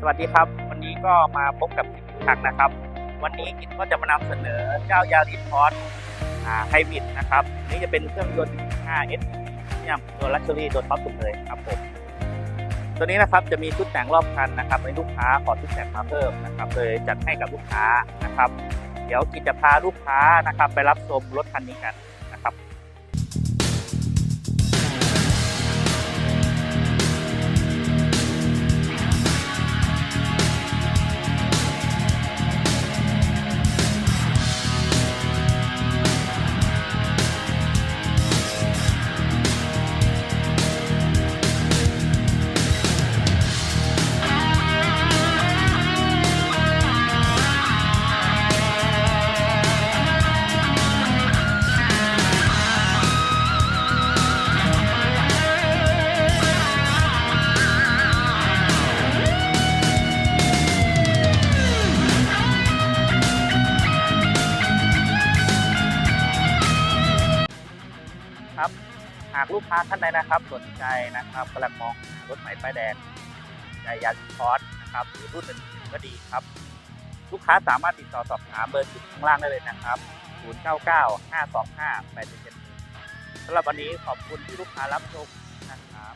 สวัสดีครับ วันนี้ก็มาพบกับกิจทักนะครับ วันนี้กิจก็จะมานำเสนอเจ้ายาริทอสไฮบริดนะครับนี่จะเป็นเครื่องยนต์ 5S เนี่ยตัวลักชัวรี่ตัวท็อปสุดเลยครับผมตัวนี้นะครับจะมีชุดแต่งรอบคันนะครับในลูกค้าขอชุดแต่งมาเพิ่มนะครับเลยจัดให้กับลูกค้านะครับ เดี๋ยวกิจจะพาลูกค้านะครับไปรับชมรถคันนี้กัน นะครับ หากลูกค้าท่านใดนะครับสนใจนะครับกำลังมองหารถใหม่ป้ายแดงใจยาคอร์สนะครับหรือรุ่นอื่นก็ดีครับ ลูกค้าสามารถติดต่อสอบถามเบอร์จุดข้างล่างได้เลยนะครับ 099 525 877สำหรับวันนี้ขอบคุณที่ลูกค้ารับชมนะครับ